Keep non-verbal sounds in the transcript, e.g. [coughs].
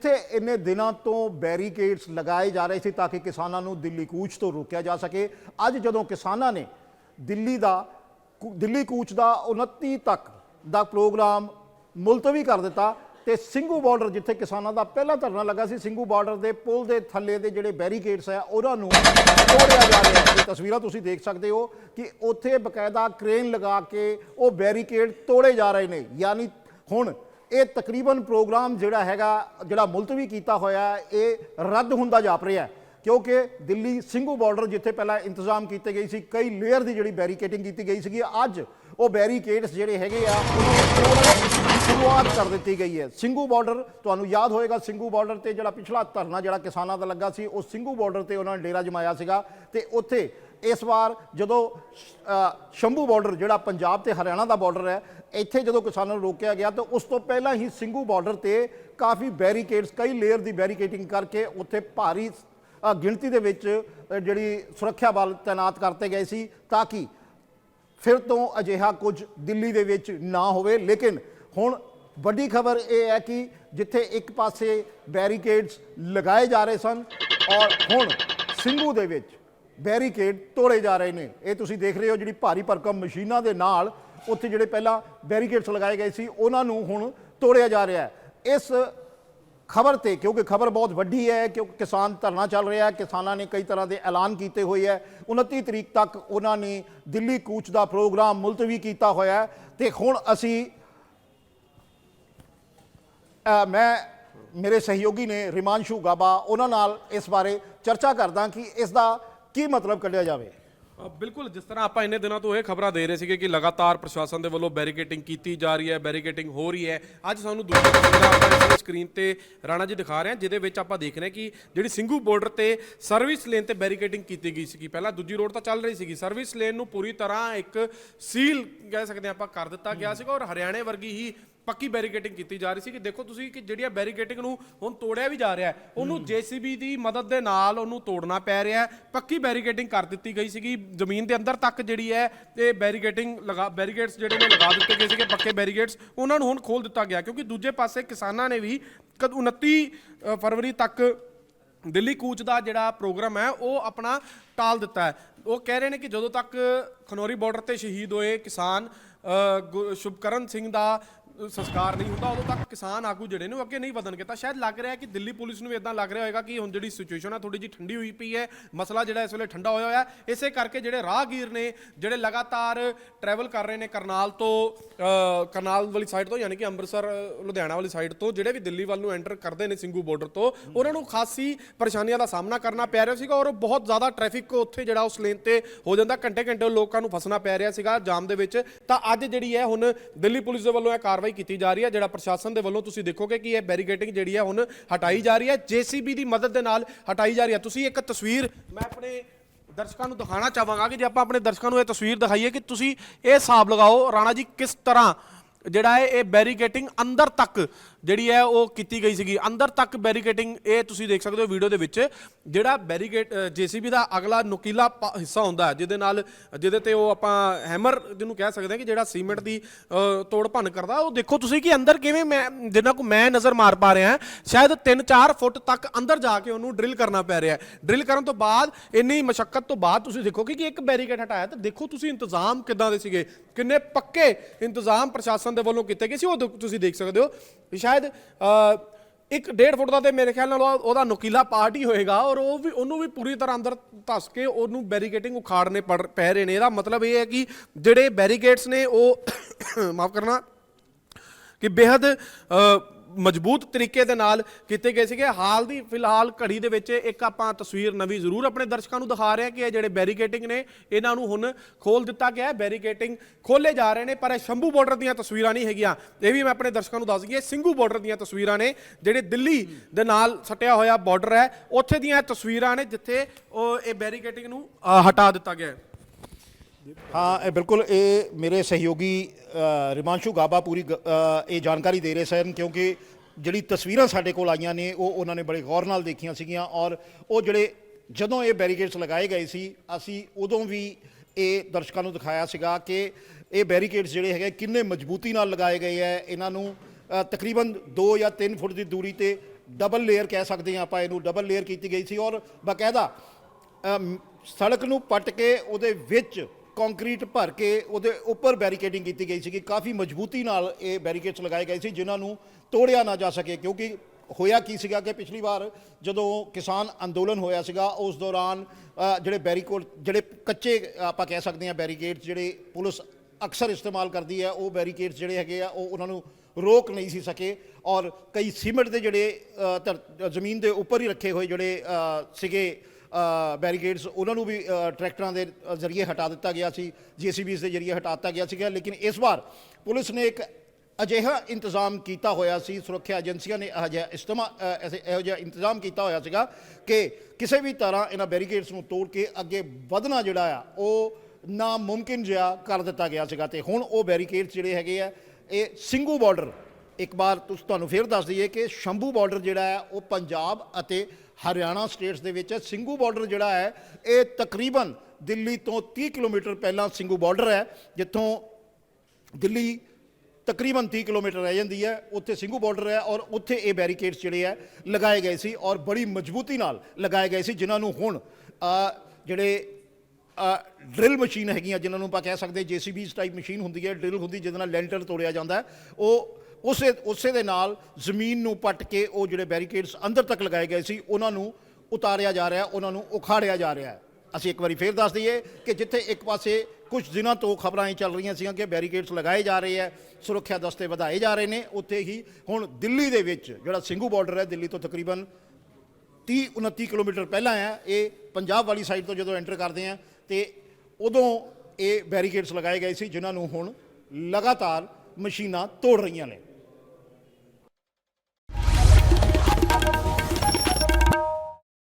ਜਿੱਥੇ ਇੰਨੇ ਦਿਨਾਂ ਤੋਂ ਬੈਰੀਕੇਡਸ ਲਗਾਏ ਜਾ ਰਹੇ ਸੀ ਤਾਂ ਕਿ ਕਿਸਾਨਾਂ ਨੂੰ ਦਿੱਲੀ ਕੂਚ ਤੋਂ ਰੋਕਿਆ ਜਾ ਸਕੇ। ਅੱਜ ਜਦੋਂ ਕਿਸਾਨਾਂ ਨੇ ਦਿੱਲੀ ਦਾ ਦਿੱਲੀ ਕੂਚ ਦਾ 29 ਤੱਕ ਦਾ ਪ੍ਰੋਗਰਾਮ ਮੁਲਤਵੀ ਕਰ ਦਿੱਤਾ ਤੇ ਸਿੰਘੂ ਬਾਰਡਰ ਜਿੱਥੇ ਕਿਸਾਨਾਂ ਦਾ ਪਹਿਲਾ ਧਰਨਾ ਲੱਗਾ ਸੀ, ਸਿੰਘੂ ਬਾਰਡਰ ਦੇ ਪੁਲ ਦੇ ਥੱਲੇ ਦੇ ਜਿਹੜੇ ਬੈਰੀਕੇਡਸ ਆ ਉਹਨਾਂ ਨੂੰ ਤੋੜਿਆ ਜਾ ਰਿਹਾ ਹੈ ਤਸਵੀਰਾਂ ਤੁਸੀਂ ਦੇਖ ਸਕਦੇ ਹੋ ਕਿ ਉੱਥੇ ਬਕਾਇਦਾ ਕ੍ਰੇਨ ਲਗਾ ਕੇ ਉਹ ਬੈਰੀਕੇਡ ਤੋੜੇ ਜਾ ਰਹੇ ਨੇ। ਯਾਨੀ ਹੁਣ ਇਹ ਤਕਰੀਬਨ ਪ੍ਰੋਗਰਾਮ ਜਿਹੜਾ ਹੈਗਾ, ਜਿਹੜਾ ਮੁਲਤਵੀ ਕੀਤਾ ਹੋਇਆ ਇਹ ਰੱਦ ਹੁੰਦਾ ਜਾਪ ਰਿਹਾ ਹੈ। ਕਿਉਂਕਿ ਦਿੱਲੀ ਸਿੰਘੂ ਬਾਰਡਰ ਜਿੱਥੇ ਪਹਿਲਾਂ ਇੰਤਜ਼ਾਮ ਕੀਤੇ ਗਏ ਸੀ, ਕਈ ਲੇਅਰ ਦੀ ਜਿਹੜੀ ਬੈਰੀਕੇਡਿੰਗ ਕੀਤੀ ਗਈ ਸੀਗੀ, ਅੱਜ ਉਹ ਬੈਰੀਕੇਡਸ ਜਿਹੜੇ ਹੈਗੇ ਆ ਸ਼ੁਰੂਆਤ ਕਰ ਦਿੱਤੀ ਗਈ ਹੈ। ਸਿੰਘੂ ਬਾਰਡਰ ਤੁਹਾਨੂੰ ਯਾਦ ਹੋਏਗਾ, ਸਿੰਘੂ ਬਾਰਡਰ ਤੇ ਜਿਹੜਾ ਪਿਛਲਾ ਧਰਨਾ ਜਿਹੜਾ ਕਿਸਾਨਾਂ ਦਾ ਲੱਗਾ ਸੀ, ਉਹ ਸਿੰਘੂ ਬਾਰਡਰ ਤੇ ਉਹਨਾਂ ਨੇ ਡੇਰਾ ਜਮਾਇਆ ਸੀਗਾ ਤੇ ਉੱਥੇ ਇਸ ਵਾਰ ਜਦੋਂ ਅ, ਸ਼ੰਭੂ ਬਾਰਡਰ ਜਿਹੜਾ ਪੰਜਾਬ ਤੇ ਹਰਿਆਣਾ ਦਾ ਬਾਰਡਰ ਹੈ ਇੱਥੇ ਜਦੋਂ ਕਿਸਾਨਾਂ ਨੂੰ ਰੋਕਿਆ ਗਿਆ ਤਾਂ ਉਸ ਤੋਂ ਪਹਿਲਾਂ ਹੀ ਸਿੰਘੂ ਬਾਰਡਰ ਤੇ ਕਾਫੀ ਬੈਰੀਕੇਡਸ ਕਈ ਲੇਅਰ ਦੀ ਬੈਰੀਕੇਟਿੰਗ ਕਰਕੇ ਉੱਥੇ ਭਾਰੀ ਗਿਣਤੀ ਦੇ ਵਿੱਚ ਜਿਹੜੀ ਸੁਰੱਖਿਆ ਬਲ ਤਾਇਨਾਤ ਕਰਤੇ ਗਏ ਸੀ ਤਾਂ ਕਿ ਫਿਰ ਤੋਂ ਅਜਿਹਾ ਕੁਝ ਦਿੱਲੀ ਦੇ ਵਿੱਚ ਨਾ ਹੋਵੇ। ਲੇਕਿਨ ਹੁਣ ਵੱਡੀ ਖਬਰ ਇਹ ਹੈ ਕਿ ਜਿੱਥੇ ਇੱਕ ਪਾਸੇ ਬੈਰੀਕੇਡਸ ਲਗਾਏ ਜਾ ਰਹੇ ਸਨ ਔਰ ਹੁਣ ਸਿੰਘੂ ਦੇ ਵਿੱਚ ਬੈਰੀਕੇਡ ਤੋੜੇ ਜਾ ਰਹੇ ਨੇ। ਇਹ ਤੁਸੀਂ ਦੇਖ ਰਹੇ ਹੋ ਜਿਹੜੀ ਭਾਰੀ ਭਰਕਮ ਮਸ਼ੀਨਾਂ ਦੇ ਨਾਲ ਉੱਥੇ ਜਿਹੜੇ ਪਹਿਲਾਂ ਬੈਰੀਕੇਡਸ ਲਗਾਏ ਗਏ ਸੀ, ਉਹਨਾਂ ਨੂੰ ਹੁਣ ਤੋੜਿਆ ਜਾ ਰਿਹਾ ਹੈ। ਇਸ ਖਬਰ ਤੇ, ਕਿਉਂਕਿ ਖਬਰ ਬਹੁਤ ਵੱਡੀ ਹੈ, ਕਿਉਂਕਿ ਕਿਸਾਨ ਧਰਨਾ ਚੱਲ ਰਿਹਾ ਹੈ, ਕਿਸਾਨਾਂ ਨੇ ਕਈ ਤਰ੍ਹਾਂ ਦੇ ਐਲਾਨ ਕੀਤੇ ਹੋਏ ਹੈ। 29 ਤਰੀਕ ਤੱਕ ਉਹਨਾਂ ਨੇ ਦਿੱਲੀ ਕੂਚ ਦਾ ਪ੍ਰੋਗਰਾਮ ਮੁਲਤਵੀ ਕੀਤਾ ਹੋਇਆ ਹੈ ਤੇ ਹੁਣ ਅਸੀਂ ਮੈਂ, ਮੇਰੇ ਸਹਿਯੋਗੀ ਨੇ ਰਿਮਾਂਸ਼ੂ ਗਾਬਾ, ਉਹਨਾਂ ਨਾਲ ਇਸ ਬਾਰੇ ਚਰਚਾ ਕਰਦਾ ਕਿ ਇਸ ਦਾ ਕੀ ਮਤਲਬ ਕੱਢਿਆ ਜਾਵੇ? ਬਿਲਕੁਲ, ਜਿਸ ਤਰ੍ਹਾਂ ਆਪਾਂ ਇੰਨੇ ਦਿਨਾਂ ਤੋਂ ਇਹ ਖਬਰਾਂ ਦੇ ਰਹੇ ਸੀਗੇ ਕਿ ਲਗਾਤਾਰ ਪ੍ਰਸ਼ਾਸਨ ਦੇ ਵੱਲੋਂ ਬੈਰੀਕੇਟਿੰਗ ਕੀਤੀ ਜਾ ਰਹੀ ਹੈ ਬੈਰੀਕੇਟਿੰਗ ਹੋ ਰਹੀ ਹੈ। ਅੱਜ ਸਾਨੂੰ ਦੂਜੀ ਤਸਵੀਰਾਂ ਆਪਾਂ ਸਕਰੀਨ ਤੇ ਰਾਣਾ ਜੀ ਦਿਖਾ ਰਹੇ ਹਾਂ, ਜਿਹਦੇ ਵਿੱਚ ਆਪਾਂ ਦੇਖ ਰਹੇ ਹਾਂ ਕਿ ਜਿਹੜੀ ਸਿੰਘੂ ਬਾਰਡਰ ਤੇ ਸਰਵਿਸ ਲੇਨ ਤੇ ਬੈਰੀਕੇਟਿੰਗ ਕੀਤੀ ਗਈ ਸੀਗੀ। ਪਹਿਲਾਂ ਦੂਜੀ ਰੋਡ ਤਾਂ ਚੱਲ ਰਹੀ ਸੀਗੀ। ਸਰਵਿਸ ਲੇਨ ਨੂੰ ਪੂਰੀ ਤਰ੍ਹਾਂ ਇੱਕ ਸੀਲ ਕਹਿ ਸਕਦੇ ਹਾਂ ਆਪਾਂ ਕਰ ਦਿੱਤਾ ਗਿਆ ਸੀਗਾ ਔਰ ਹਰਿਆਣੇ ਵਰਗੀ ਹੀ ਪੱਕੀ ਬੈਰੀਕੇਟਿੰਗ ਕੀਤੀ ਜਾ ਰਹੀ ਸੀ ਕਿ ਦੇਖੋ ਤੁਸੀਂ ਕਿ ਜਿਹੜੀਆਂ ਬੈਰੀਕੇਟਿੰਗ ਨੂੰ ਹੁਣ ਤੋੜਿਆ ਵੀ ਜਾ ਰਿਹਾ ਹੈ ਉਹਨੂੰ ਜੀਸੀਬੀ ਦੀ ਮਦਦ ਦੇ ਨਾਲ ਉਹਨੂੰ ਤੋੜਨਾ ਪੈ ਰਿਹਾ ਹੈ। ਪੱਕੀ ਬੈਰੀਕੇਟਿੰਗ ਕਰ ਦਿੱਤੀ ਗਈ ਸੀਗੀ। ਜ਼ਮੀਨ ਦੇ ਅੰਦਰ ਤੱਕ ਜਿਹੜੀ ਹੈ ਤੇ ਬੈਰੀਕੇਟਿੰਗ ਲਗਾ ਬੈਰੀਕੇਡਸ ਜਿਹੜੇ ਨੇ ਲਗਾ ਦਿੱਤੇ ਗਏ ਸੀਗੇ ਪੱਕੇ ਬੈਰੀਕੇਡਸ ਉਹਨਾਂ ਨੂੰ ਹੁਣ ਖੋਲ ਦਿੱਤਾ ਗਿਆ ਕਿਉਂਕਿ ਦੂਜੇ ਪਾਸੇ ਕਿਸਾਨਾਂ ਨੇ ਵੀ ਕਦ 29 ਅ, ਫਰਵਰੀ ਤੱਕ ਦਿੱਲੀ ਕੂਚ ਦਾ ਜਿਹੜਾ ਪ੍ਰੋਗਰਾਮ ਹੈ ਉਹ ਆਪਣਾ ਟਾਲ ਦਿੱਤਾ ਹੈ। ਉਹ ਕਹਿ ਰਹੇ ਨੇ ਕਿ ਜਦੋਂ ਤੱਕ ਖਨੌਰੀ ਬਾਰਡਰ ਤੇ ਸ਼ਹੀਦ ਹੋਏ ਕਿਸਾਨ ਸ਼ੁਭਕਰਨ ਸਿੰਘ ਦਾ ਸੰਸਕਾਰ ਨਹੀਂ ਹੁੰਦਾ, ਉਦੋਂ ਤੱਕ ਕਿਸਾਨ ਆਗੂ ਜਿਹੜੇ ਨੇ ਉਹ ਅੱਗੇ ਨਹੀਂ ਵਧਣਗੇ। ਤਾਂ ਸ਼ਾਇਦ ਲੱਗ ਰਿਹਾ ਕਿ ਦਿੱਲੀ ਪੁਲਿਸ ਨੂੰ ਵੀ ਇਦਾਂ ਲੱਗ ਰਿਹਾ ਹੋਏਗਾ ਕਿ ਹੁਣ ਜਿਹੜੀ ਸਿਚੁਏਸ਼ਨ ਹੈ ਥੋੜੀ ਜਿਹੀ ਠੰਡੀ ਹੋਈ ਪਈ ਹੈ। ਮਸਲਾ ਜਿਹੜਾ ਇਸ ਵੇਲੇ ਠੰਡਾ ਹੋਇਆ ਹੋਇਆ ਇਸੇ ਕਰਕੇ ਜਿਹੜੇ ਰਾਹਗੀਰ ਨੇ, ਜਿਹੜੇ ਲਗਾਤਾਰ ਟਰੈਵਲ ਕਰ ਰਹੇ ਨੇ ਕਰਨਾਲ ਤੋਂ ਕਰਨਾਲ ਵਾਲੀ ਸਾਈਡ ਤੋਂ, ਯਾਨੀ ਕਿ ਅੰਮ੍ਰਿਤਸਰ, ਲੁਧਿਆਣਾ ਵਾਲੀ ਸਾਈਡ ਤੋਂ, ਜਿਹੜੇ ਵੀ ਦਿੱਲੀ ਵੱਲ ਨੂੰ ਐਂਟਰ ਕਰਦੇ ਨੇ ਸਿੰਘੂ ਬਾਰਡਰ ਤੋਂ, ਉਹਨਾਂ ਨੂੰ ਖਾਸੀ ਪਰੇਸ਼ਾਨੀਆਂ ਦਾ ਸਾਹਮਣਾ ਕਰਨਾ ਪੈ ਰਿਹਾ ਸੀਗਾ ਔਰ ਉਹ ਬਹੁਤ ਜ਼ਿਆਦਾ ਟ੍ਰੈਫਿਕ ਉੱਥੇ ਜਿਹੜਾ ਉਸ ਲੇਨ ਤੇ ਹੋ ਜਾਂਦਾ ਘੰਟੇ ਘੰਟੇ ਲੋਕਾਂ ਨੂੰ ਫਸਣਾ ਪੈ ਰਿਹਾ ਸੀਗਾ ਜਾਮ ਦੇ ਵਿੱਚ। ਤਾਂ ਅੱਜ ਜਿਹੜੀ ਹੈ, ਹੁਣ ਦਿੱਲੀ ਪੁਲਿਸ ਦੇ ਵੱਲੋਂ ਇਹ ਕਾਰਵਾਈ ਕੀਤੀ ਜਾ ਰਹੀ ਹੈ, ਜਿਹੜਾ ਪ੍ਰਸ਼ਾਸਨ ਦੇ ਵੱਲੋਂ ਤੁਸੀਂ ਦੇਖੋਗੇ ਕਿ ਇਹ ਬੈਰੀਕੇਟਿੰਗ ਜਿਹੜੀ ਹੈ ਹੁਣ ਹਟਾਈ ਜਾ ਰਹੀ ਹੈ। ਜੀਸੀਬੀ ਦੀ ਮਦਦ ਦੇ ਨਾਲ ਹਟਾਈ ਜਾ ਰਹੀ ਹੈ। ਤੁਸੀਂ ਇੱਕ ਤਸਵੀਰ ਮੈਂ ਆਪਣੇ ਦਰਸ਼ਕਾਂ ਨੂੰ ਦਿਖਾਉਣਾ ਚਾਹਾਂਗਾ ਕਿ ਜੇ ਆਪਾਂ ਆਪਣੇ ਦਰਸ਼ਕਾਂ ਨੂੰ ਇਹ ਤਸਵੀਰ ਦਿਖਾਈਏ ਕਿ ਤੁਸੀਂ ਇਹ ਹਿਸਾਬ ਲਗਾਓ, ਰਾਣਾ ਜੀ ਕਿਸ ਤਰ੍ਹਾਂ ਜਿਹੜਾ ਹੈ ਇਹ ਬੈਰੀਕੇਟਿੰਗ ਅੰਦਰ ਤੱਕ ਜਿਹੜੀ ਹੈ ਉਹ ਕੀਤੀ ਗਈ ਸੀਗੀ। ਅੰਦਰ ਤੱਕ ਬੈਰੀਕੇਟਿੰਗ ਇਹ ਤੁਸੀਂ ਦੇਖ ਸਕਦੇ ਹੋ ਵੀਡੀਓ ਦੇ ਵਿੱਚ, ਜਿਹੜਾ ਬੈਰੀਕੇਟ ਜੀਸੀਬੀ ਦਾ ਅਗਲਾ ਨੁਕੀਲਾ ਪ- ਹਿੱਸਾ ਹੁੰਦਾ ਹੈ, ਜਿਹਦੇ ਨਾਲ, ਜਿਹਦੇ ਤੇ ਉਹ ਆਪਾਂ ਹੈਮਰ ਜਿਹਨੂੰ ਕਹਿ ਸਕਦੇ ਹਾਂ ਕਿ ਜਿਹੜਾ ਸੀਮੈਂਟ ਦੀ ਤੋੜ ਭੰਨ ਕਰਦਾ, ਉਹ ਦੇਖੋ ਤੁਸੀਂ ਕਿ ਅੰਦਰ ਕਿਵੇਂ ਮੈਂ, ਜਿੰਨਾ ਕੋ ਮੈਂ ਨਜ਼ਰ ਮਾਰ ਪਾ ਰਿਹਾ ਸ਼ਾਇਦ 3-4 ਫੁੱਟ ਤੱਕ ਅੰਦਰ ਜਾ ਕੇ ਉਹਨੂੰ ਡਰਿਲ ਕਰਨਾ ਪੈ ਰਿਹਾ ਹੈ। ਡਰਿਲ ਕਰਨ ਤੋਂ ਬਾਅਦ, ਇੰਨੀ ਮਸ਼ੱਕਤ ਤੋਂ ਬਾਅਦ ਤੁਸੀਂ ਦੇਖੋ ਕਿ ਇੱਕ ਬੈਰੀਕੇਡ ਹਟਾਇਆ ਤਾਂ ਦੇਖੋ ਤੁਸੀਂ ਇੰਤਜ਼ਾਮ ਕਿੱਦਾਂ ਦੇ ਸੀਗੇ, ਕਿੰਨੇ ਪੱਕੇ ਇੰਤਜ਼ਾਮ ਪ੍ਰਸ਼ਾਸਨ ਦੇ ਵੱਲੋਂ ਕੀਤੇ ਗਏ ਸੀ, ਉਹ ਤੁਸੀਂ ਦੇਖ ਸਕਦੇ ਹੋ। ਵੀ ਸ਼ਾਇਦ ਇੱਕ ਡੇਢ ਫੁੱਟ ਦਾ ਤੇ ਮੇਰੇ ਖਿਆਲ ਨਾਲ ਉਹ- ਉਹਦਾ ਨੁਕੀਲਾ ਪਾਰਟ ਹੀ ਹੋਏਗਾ ਔਰ ਉਹ ਵੀ ਉਹਨੂੰ ਵੀ ਪੂਰੀ ਤਰ੍ਹਾਂ ਅੰਦਰ ਧੱਸ ਕੇ ਉਹਨੂੰ ਬੈਰੀਕੇਟਿੰਗ ਉਖਾੜਨੇ ਪੜ- ਪੈ ਰਹੇ ਨੇ। ਇਹਦਾ ਮਤਲਬ ਇਹ ਹੈ ਕਿ ਜਿਹੜੇ ਬੈਰੀਕੇਟਸ ਨੇ ਉਹ [coughs] ਮਾਫ ਕਰਨਾ ਕਿ ਬੇहद ਮਜ਼ਬੂਤ ਤਰੀਕੇ ਦੇ ਨਾਲ ਕੀਤੇ ਗਏ ਸੀਗੇ। ਹਾਲ ਦੀ ਫਿਲਹਾਲ ਘੜੀ ਦੇ ਵਿੱਚ ਇੱਕ ਆਪਾਂ ਤਸਵੀਰ ਨਵੀਂ ਜ਼ਰੂਰ ਆਪਣੇ ਦਰਸ਼ਕਾਂ ਨੂੰ ਦਿਖਾ ਰਹੇ ਹਾਂ ਕਿ ਇਹ ਜਿਹੜੇ ਬੈਰੀਕੇਟਿੰਗ ਨੇ, ਇਹਨਾਂ ਨੂੰ ਹੁਣ ਖੋਲ ਦਿੱਤਾ ਗਿਆ ਹੈ। ਬੈਰੀਕੇਟਿੰਗ ਖੋਲੇ ਜਾ ਰਹੇ ਨੇ, ਪਰ ਇਹ ਸ਼ੰਭੂ ਬਾਰਡਰ ਦੀਆਂ ਤਸਵੀਰਾਂ ਨਹੀਂ ਹੈਗੀਆਂ। ਇਹ ਵੀ ਮੈਂ ਆਪਣੇ ਦਰਸ਼ਕਾਂ ਨੂੰ ਦੱਸ ਦਈਏ ਸਿੰਘੂ ਬਾਰਡਰ ਦੀਆਂ ਤਸਵੀਰਾਂ ਨੇ, ਜਿਹੜੇ ਦਿੱਲੀ ਦੇ ਨਾਲ ਸਟਿਆ ਹੋਇਆ ਬਾਰਡਰ ਹੈ। ਉੱਥੇ ਦੀਆਂ ਇਹ ਤਸਵੀਰਾਂ ਨੇ, ਜਿੱਥੇ ਉਹ ਇਹ ਬੈਰੀਕੇਟਿੰਗ ਨੂੰ ਹਟਾ ਦਿੱਤਾ ਗਿਆ ਹੈ। ਹਾਂ, ਇਹ ਬਿਲਕੁਲ ਇਹ ਮੇਰੇ ਸਹਿਯੋਗੀ ਰਿਮਾਂਸ਼ੂ ਗਾਬਾ ਪੂਰੀ ਗ- ਇਹ ਜਾਣਕਾਰੀ ਦੇ ਰਹੇ ਸਨ ਕਿਉਂਕਿ ਜਿਹੜੀ ਤਸਵੀਰਾਂ ਸਾਡੇ ਕੋਲ ਆਈਆਂ ਨੇ, ਉਹ ਉਹਨਾਂ ਨੇ ਬੜੇ ਗੌਰ ਨਾਲ ਦੇਖੀਆਂ ਸੀਗੀਆਂ ਔਰ ਉਹ ਜਿਹੜੇ ਜਦੋਂ ਇਹ ਬੈਰੀਕੇਡਸ ਲਗਾਏ ਗਏ ਸੀ, ਅਸੀਂ ਉਦੋਂ ਵੀ ਇਹ ਦਰਸ਼ਕਾਂ ਨੂੰ ਦਿਖਾਇਆ ਸੀਗਾ ਕਿ ਇਹ ਬੈਰੀਕੇਡਸ ਜਿਹੜੇ ਹੈਗੇ ਕਿੰਨੇ ਮਜ਼ਬੂਤੀ ਨਾਲ ਲਗਾਏ ਗਏ ਹੈ। ਇਹਨਾਂ ਨੂੰ ਤਕਰੀਬਨ 2 ਜਾਂ 3 ਫੁੱਟ ਦੀ ਦੂਰੀ ਤੇ ਡਬਲ ਲੇਅਰ ਕਹਿ ਸਕਦੇ ਹਾਂ ਆਪਾਂ ਇਹਨੂੰ, ਡਬਲ ਲੇਅਰ ਕੀਤੀ ਗਈ ਸੀ ਔਰ ਬਕਾਇਦਾ ਸੜਕ ਨੂੰ ਪੱਟ ਕੇ ਉਹਦੇ ਵਿੱਚ ਕੰਕਰੀਟ ਭਰ ਕੇ ਉਹਦੇ ਉੱਪਰ ਬੈਰੀਕੇਡਿੰਗ ਕੀਤੀ ਗਈ ਸੀ ਕਿ ਕਾਫੀ ਮਜ਼ਬੂਤੀ ਨਾਲ ਇਹ ਬੈਰੀਕੇਡਸ ਲਗਾਏ ਗਏ ਸੀ, ਜਿਨ੍ਹਾਂ ਨੂੰ ਤੋੜਿਆ ਨਾ ਜਾ ਸਕੇ, ਕਿਉਂਕਿ ਹੋਇਆ ਕੀ ਸੀਗਾ ਕਿ ਪਿਛਲੀ ਵਾਰ ਜਦੋਂ ਕਿਸਾਨ ਅੰਦੋਲਨ ਹੋਇਆ ਸੀਗਾ, ਉਸ ਦੌਰਾਨ ਜਿਹੜੇ ਬੈਰੀਕੋਡ, ਜਿਹੜੇ ਕੱਚੇ ਆਪਾਂ ਕਹਿ ਸਕਦੇ ਹਾਂ ਬੈਰੀਕੇਡਸ, ਜਿਹੜੇ ਪੁਲਿਸ ਅਕਸਰ ਇਸਤੇਮਾਲ ਕਰਦੀ ਹੈ, ਉਹ ਬੈਰੀਕੇਡਸ ਜਿਹੜੇ ਹੈਗੇ ਆ, ਉਹ ਉਹਨਾਂ ਨੂੰ ਰੋਕ ਨਹੀਂ ਸੀ ਸਕੇ। ਔਰ ਕਈ ਸੀਮੈਂਟ ਦੇ ਜਿਹੜੇ ਧਰ- ਜ਼ਮੀਨ ਦੇ ਉੱਪਰ ਹੀ ਰੱਖੇ ਹੋਏ ਜਿਹੜੇ ਸੀਗੇ ਬੈਰੀਕੇਡਸ ਉਹਨਾਂ ਨੂੰ ਵੀ ਟਰੈਕਟਰਾਂ ਦੇ ਜ਼ਰੀਏ ਹਟਾ ਦਿੱਤਾ ਗਿਆ ਸੀ ਜੀਸੀਬੀਸ ਦੇ ਜ਼ਰੀਏ ਹਟਾ ਦਿੱਤਾ ਗਿਆ ਸੀਗਾ, ਲੇਕਿਨ ਇਸ ਵਾਰ ਪੁਲਿਸ ਨੇ ਇੱਕ ਅਜਿਹਾ ਇੰਤਜ਼ਾਮ ਕੀਤਾ ਹੋਇਆ ਸੀ, ਸੁਰੱਖਿਆ ਏਜੰਸੀਆਂ ਨੇ ਇਹੋ ਜਿਹਾ ਇਸਤੇਮਾ ਇਹੋ ਜਿਹਾ ਇੰਤਜ਼ਾਮ ਕੀਤਾ ਹੋਇਆ ਸੀਗਾ ਕਿ ਕਿਸੇ ਵੀ ਤਰ੍ਹਾਂ ਇਹਨਾਂ ਬੈਰੀਕੇਡਸ ਨੂੰ ਤੋੜ ਕੇ ਅੱਗੇ ਵਧਣਾ ਜਿਹੜਾ ਆ, ਉਹ ਨਾਮੁਮਕਿਨ ਜਿਹਾ ਕਰ ਦਿੱਤਾ ਗਿਆ ਸੀਗਾ ਤੇ ਹੁਣ ਉਹ ਬੈਰੀਕੇਡਸ ਜਿਹੜੇ ਹੈਗੇ ਆ, ਇਹ ਸਿੰਘੂ ਬਾਰਡਰ ਇੱਕ ਵਾਰ ਤੁਸ, ਤੁਹਾਨੂੰ ਫਿਰ ਦੱਸ ਦਈਏ ਕਿ ਸ਼ੰਭੂ ਬਾਰਡਰ ਜਿਹੜਾ ਹੈ, ਉਹ ਪੰਜਾਬ ਅਤੇ ਹਰਿਆਣਾ ਸਟੇਟਸ ਦੇ ਵਿੱਚ ਹੈ। ਸਿੰਘੂ ਬਾਰਡਰ ਜਿਹੜਾ ਹੈ, ਇਹ ਤਕਰੀਬਨ ਦਿੱਲੀ ਤੋਂ 30 ਕਿਲੋਮੀਟਰ ਪਹਿਲਾਂ ਸਿੰਘੂ ਬਾਰਡਰ ਹੈ, ਜਿੱਥੋਂ ਦਿੱਲੀ ਤਕਰੀਬਨ 30 ਕਿਲੋਮੀਟਰ ਰਹਿ ਜਾਂਦੀ ਹੈ, ਉੱਥੇ ਸਿੰਘੂ ਬਾਰਡਰ ਹੈ ਔਰ ਉੱਥੇ ਇਹ ਬੈਰੀਕੇਡਸ ਜਿਹੜੇ ਹੈ, ਲਗਾਏ ਗਏ ਸੀ ਔਰ ਬੜੀ ਮਜ਼ਬੂਤੀ ਨਾਲ ਲਗਾਏ ਗਏ ਸੀ, ਜਿਨ੍ਹਾਂ ਨੂੰ ਹੁਣ ਜਿਹੜੇ ਡਰਿਲ ਮਸ਼ੀਨ ਹੈਗੀਆਂ, ਜਿਨ੍ਹਾਂ ਨੂੰ ਆਪਾਂ ਕਹਿ ਸਕਦੇ ਜੀਸੀਬੀਸ ਟਾਈਪ ਮਸ਼ੀਨ ਹੁੰਦੀ ਹੈ, ਡਰਿਲ ਹੁੰਦੀ ਜਿਹਦੇ ਨਾਲ ਲੈਂਟਰ ਤੋੜਿਆ ਜਾਂਦਾ ਉਹ ਉਸੇ ਉਸੇ ਦੇ ਨਾਲ ਜ਼ਮੀਨ ਨੂੰ ਪੱਟ ਕੇ ਉਹ ਜਿਹੜੇ ਬੈਰੀਕੇਡਸ ਅੰਦਰ ਤੱਕ ਲਗਾਏ ਗਏ ਸੀ, ਉਹਨਾਂ ਨੂੰ ਉਤਾਰਿਆ ਜਾ ਰਿਹਾ, ਉਹਨਾਂ ਨੂੰ ਉਖਾੜਿਆ ਜਾ ਰਿਹਾ ਹੈ। ਅਸੀਂ ਇੱਕ ਵਾਰੀ ਫੇਰ ਦੱਸ ਦਈਏ ਕਿ ਜਿੱਥੇ ਇੱਕ ਪਾਸੇ ਕੁਝ ਦਿਨਾਂ ਤੋਂ ਖਬਰਾਂ ਇਹ ਚੱਲ ਰਹੀਆਂ ਸੀਗੀਆਂ ਕਿ ਬੈਰੀਕੇਡਸ ਲਗਾਏ ਜਾ ਰਹੇ ਹੈ, ਸੁਰੱਖਿਆ ਦਸਤੇ ਵਧਾਏ ਜਾ ਰਹੇ ਨੇ, ਉੱਥੇ ਹੀ ਹੁਣ ਦਿੱਲੀ ਦੇ ਵਿੱਚ ਜਿਹੜਾ ਸਿੰਘੂ ਬਾਰਡਰ ਹੈ, ਦਿੱਲੀ ਤੋਂ ਤਕਰੀਬਨ 30 29 ਕਿਲੋਮੀਟਰ ਪਹਿਲਾਂ ਹੈ, ਇਹ ਪੰਜਾਬ ਵਾਲੀ ਸਾਈਡ ਤੋਂ ਜਦੋਂ ਐਂਟਰ ਕਰਦੇ ਆ ਤੇ ਉਦੋਂ ਇਹ ਬੈਰੀਕੇਡਸ ਲਗਾਏ ਗਏ ਸੀ, ਜਿਨ੍ਹਾਂ ਨੂੰ ਹੁਣ ਲਗਾਤਾਰ ਮਸ਼ੀਨਾਂ ਤੋੜ ਰਹੀਆਂ ਨੇ।